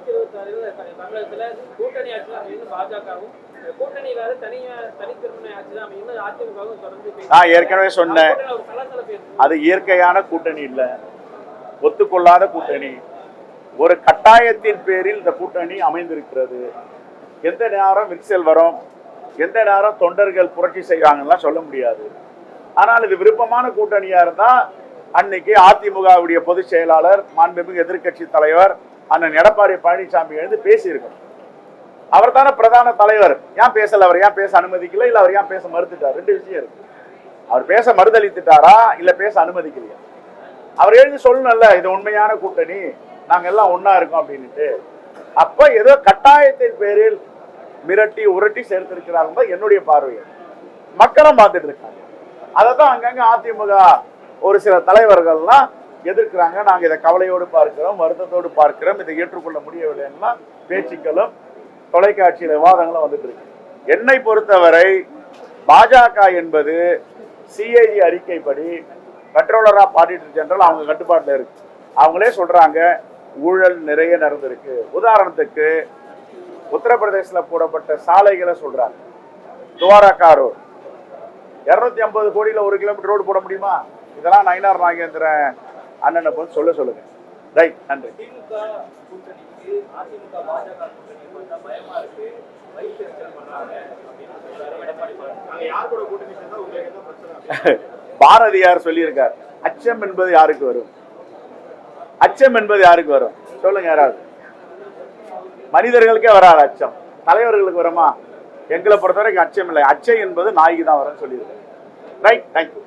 ரெண்டாயிரத்தி இருபத்தி ஆறில் தமிழகத்துல கூட்டணி ஆட்சி அமையும் பாஜகவும் கூட்டணி வேற தனியா தனித்திறமை ஆட்சி தான் அமையும் அதிமுகவும் தொடர்ந்து நான் ஏற்கனவே சொன்னேன். அது இயற்கையான கூட்டணி இல்லை. ஒத்துக்கொள்ளாத கூட்டணி. ஒரு கட்டாயத்தின் பேரில் இந்த கூட்டணி அமைந்திருக்கிறது. எந்த நேரம் விரிசல் வரும் எந்த நேரம் தொண்டர்கள் புரட்சி செய்வாங்கலாம் சொல்ல முடியாது. ஆனால் இது விருப்பமான கூட்டணியா இருந்தா அன்னைக்கு அதிமுகவுடைய பொதுச் செயலாளர் மாண்புமிகு எதிர்க்கட்சி தலைவர் அண்ணன் எடப்பாடி பழனிசாமி எழுந்து பேசியிருக்கணும். அவர் தானே பிரதான தலைவர். ஏன் பேசல அவர்? ஏன் பேச அனுமதிக்கல? இல்ல அவர் ஏன் பேச மறுத்துட்டார்? ரெண்டு விஷயம் இருக்கு. அவர் பேச மறுதளித்துட்டாரா? இல்ல பேச அனுமதிக்கலையா? அவர் எழுதி சொல்லணும்ல இது உண்மையான கூட்டணி. நாங்க எல்லாம் ஒன்னா இருக்கோம் அப்படின்னுட்டு. அப்ப ஏதோ கட்டாயத்தின் பேரில் மிரட்டி உரட்டி சேர்த்திருக்கிறாங்க என்னுடைய பார்வையை மக்களும் பார்த்துட்டு இருக்காங்க. அதை தான் அங்கங்க அதிமுக ஒரு சில தலைவர்கள்லாம் எதிர்க்கிறாங்க. நாங்கள் இதை கவலையோடு பார்க்கிறோம் வருத்தத்தோடு பார்க்கிறோம். இதை ஏற்றுக்கொள்ள முடியவில்லைன்னா பேச்சுக்களும் தொலைக்காட்சியில் விவாதங்களும் வந்துட்டு இருக்கு. என்னை பொறுத்தவரை பாஜக என்பது சிஐடி அறிக்கைப்படி கண்ட்ரோலராக ஆஃப் ஆடிட்டர் ஜெனரல் அவங்க கட்டுப்பாட்டில் இருக்கு. அவங்களே சொல்றாங்க ஊழல் நிறைய நடந்திருக்கு. உதாரணத்துக்கு உத்தரப்பிரதேசில் போடப்பட்ட சாலைகளை சொல்றாங்க. துவாரகா ரோடு இரநூத்தி ஐம்பது கோடியில் ஒரு கிலோமீட்டர் ரோடு போட முடியுமா? இதெல்லாம் நயினார் நாகேந்திரன் அண்ணனை போய் சொல்ல சொல்லுங்க. ரைட் நன்றி. பாரதியார் சொல்லியிருக்கார். அச்சம் என்பது யாருக்கு வரும்? அச்சம் என்பது யாருக்கு வரும்? சொல்லுங்க யாராவது. மனிதர்களுக்கே வராது அச்சம். தலைவர்களுக்கு வருமா? எங்களை பொறுத்தவரைக்கும் அச்சம் இல்லை. அச்சம் என்பது நாய்க்கு தான் வரும்னு சொல்லியிருக்காரு. Right thank you